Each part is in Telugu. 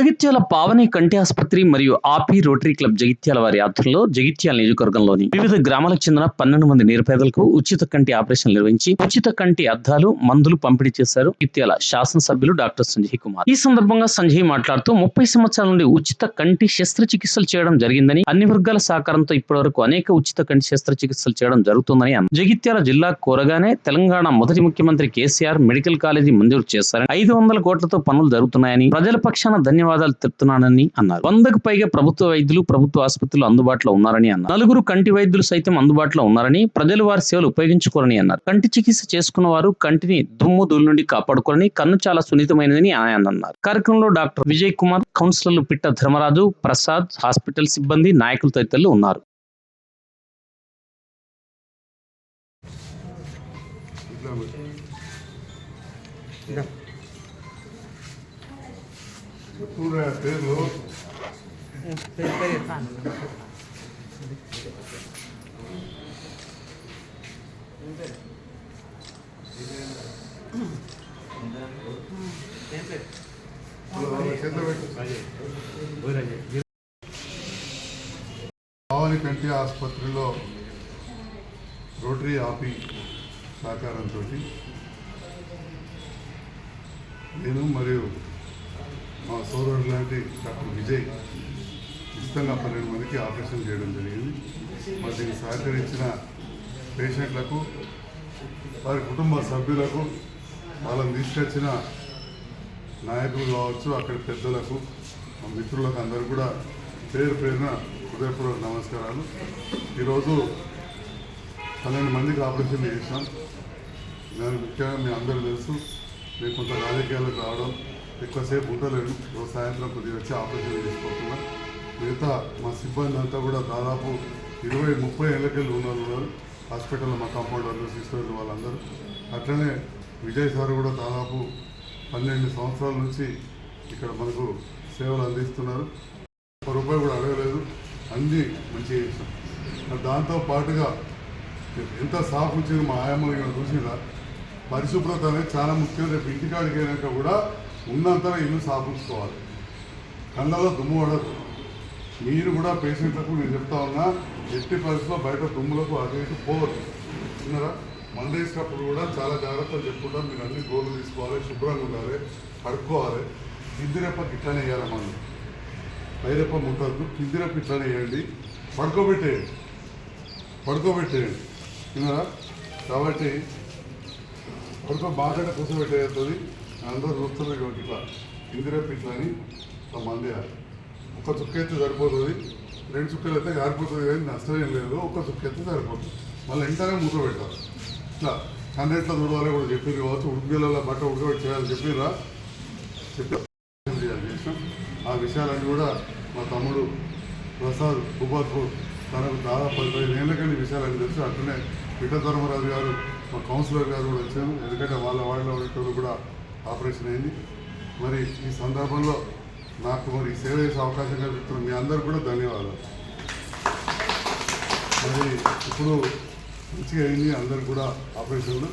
జగిత్యాల పావని కంటి ఆసుపత్రి మరియు ఆపి రోటరీ క్లబ్ జగిత్యాల వారి ఆధ్వర్యంలో జగిత్యాల నియోజకవర్గంలోని వివిధ గ్రామాలకు చెందిన పన్నెండు మంది నిరుపేదలకు ఉచిత కంటి ఆపరేషన్ నిర్వహించి ఉచిత కంటి అద్దాలు మందులు పంపిణీ చేశారు జగిత్యాల శాసనసభ్యులు డాక్టర్ సంజయ్ కుమార్. ఈ సందర్భంగా సంజయ్ మాట్లాడుతూ ముప్పై సంవత్సరాల నుండి ఉచిత కంటి శస్త్రచికిత్సలు చేయడం జరిగిందని అన్ని వర్గాల సహకారంతో ఇప్పటివరకు అనేక ఉచిత కంటి శస్త్రచికిత్సలు చేయడం జరుగుతుందని అన్నారు. జగిత్యాల జిల్లా కోరగానే తెలంగాణ మొదటి ముఖ్యమంత్రి కేసీఆర్ మెడికల్ కాలేజీ మంజూరు చేశారని ఐదు వందల కోట్లతో పనులు జరుగుతున్నాయని ప్రజల పక్షాన ధన్యవాదాలు తెలుపుతున్నానని అన్నారు. వందకు పైగా ప్రభుత్వ వైద్యులు ప్రభుత్వ ఆసుపత్రులు అందుబాటులో ఉన్నారని అన్నారు. నలుగురు కంటి వైద్యులు సైతం అందుబాటులో ఉన్నారని ప్రజలు వారి సేవలు ఉపయోగించుకోరని అన్నారు. కంటి చికిత్స చేసుకున్న వారు కంటిని దుమ్ము ధూళి నుండి కాపాడుకోరని కన్ను చాలా సున్నితమైనదని ఆయన అన్నారు. కార్యక్రమంలో డాక్టర్ విజయ్ కుమార్ కౌన్సిలర్లు పిట్ట ధర్మరాజు ప్రసాద్ హాస్పిటల్ సిబ్బంది నాయకులు తదితరులు ఉన్నారు. ఇట్లా పెట్టు. చెప్పురా పేర్లు చేతులు కంటి ఆసుపత్రిలో రోటరీ ఆపి సహకారంతో నేను మరియు మా సోదరుడు లాంటి డాక్టర్ విజయ్ ఉచితంగా పన్నెండు మందికి ఆపరేషన్ చేయడం జరిగింది. మరి దీనికి సహకరించిన పేషెంట్లకు వారి కుటుంబ సభ్యులకు వాళ్ళని తీసుకొచ్చిన నాయకులు కావచ్చు అక్కడ పెద్దలకు మా మిత్రులకు అందరూ కూడా పేరు పేరున హృదయపూర్వక నమస్కారాలు. ఈరోజు పన్నెండు మందికి ఆపరేషన్ చేసాం నేను ముఖ్యంగా మీ అందరూ తెలుసు నేను కొంత రాజకీయాలకు రావడం ఎక్కువసేపు ఉండలేను రోజు సాయంత్రం కొద్దిగా వచ్చి ఆపరేషన్ చేసుకోకుండా మిగతా మా సిబ్బంది అంతా కూడా దాదాపు ఇరవై ముప్పై ఏళ్ళకెళ్ళి ఉన్నారు. వాళ్ళు ఉన్నారు హాస్పిటల్లో మా కాంపౌండర్లు సిస్టర్లు వాళ్ళందరూ. అట్లనే విజయ్ సార్ కూడా దాదాపు పన్నెండు సంవత్సరాల నుంచి ఇక్కడ మనకు సేవలు అందిస్తున్నారు. ఒక రూపాయి కూడా అడగలేదు. అన్నీ మంచిగా చేసాం దాంతో పాటుగా ఎంత సాఫ్ వచ్చింది మా ఆయమ్మ చూసినా పరిశుభ్రత అనేది చాలా ముఖ్యం. రేపు ఇంటికాడికి అయినాక కూడా ఉన్నంతలో ఇల్లు సాఫ్ కళ్ళలో దుమ్ము పడదు. మీరు కూడా పేషెంట్లకు నేను చెప్తా ఉన్నా ఎట్టి పరిస్థితుల్లో బయట దుమ్ములకు అటు ఇటు పోవద్దు. చిన్నరా మందేసినప్పుడు కూడా చాలా జాగ్రత్తలు చెప్పుకుంటాం. మీరు అన్ని గోలు తీసుకోవాలి శుభ్రంగా ఉండాలి కడుక్కోవాలి. కిందిరెప్పకి ఇట్లానే వేయాలి మనం పైరెప్ప ముట్టద్దు కిందిరెప్ప ఇట్లానే వేయండి పడుకోబెట్టేయండి. పడుకోబెట్టేయండి. విన్నారా? కాబట్టి పడుకో బాగా కూర్చోబెట్టేస్తుంది అందరూ చూస్తున్నారు ఇటువంటి ఇట్లా కిందిరెప్ప ఇట్లా అని ఇట్లా మంది. ఒక చుక్క అయితే సరిపోతుంది. రెండు చుక్కలు అయితే కారిపోతుంది కానీ నష్టం ఏం లేదు. ఒక చుక్క అయితే సరిపోతుంది. మళ్ళీ ఇంటనే మూత పెట్టాలి. ఇట్లా కన్నెట్లో చూడాలి కూడా చెప్పింది కావచ్చు. ఉడిపిలలో బట్ట ఉడకబెట్టి చేయాలని చెప్పిరా చెప్పి చేయాలి. ఆ విషయాలన్నీ కూడా మా తమ్ముడు ప్రసాద్ భూపాత్పూర్ తనకు దాదాపు పదిహేను ఏళ్ళకని విషయాలని తెలుసు. అట్లనే పిట్ట ధర్మరాజు గారు మా కౌన్సిలర్ గారు కూడా వచ్చాను ఎందుకంటే వాళ్ళ వాళ్ళ వాళ్ళు కూడా ఆపరేషన్ అయింది. మరి ఈ సందర్భంలో నాకు మరి సేవ చేసే అవకాశం కల్పిస్తున్న మీ అందరు కూడా ధన్యవాదాలు. మరి ఇప్పుడు మంచిగా అయింది. అందరు కూడా ఆపరేషన్లు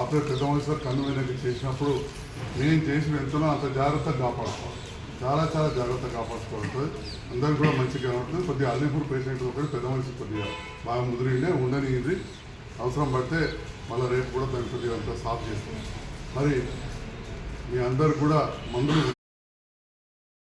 ఆపరేషన్ పెద్ద మనిషిలో కన్ను చేసినప్పుడు నేను చేసిన ఎంతనో అంత జాగ్రత్తగా కాపాడుకోవాలి. చాలా చాలా జాగ్రత్త కాపాడుకోవాలి అందరికి కూడా మంచిగా ఉంటుంది కొద్దిగా అల్లిపూర్ పేషెంట్ ఒకటి పెద్ద మనిషి కొద్దిగా బాగా ముదిరిండే ఉండనిది అవసరం పడితే మళ్ళీ రేపు కూడా దాన్ని కొద్దిగా అంతా సాఫ్ చేస్తాం. మరి మీ అందరు కూడా మందులు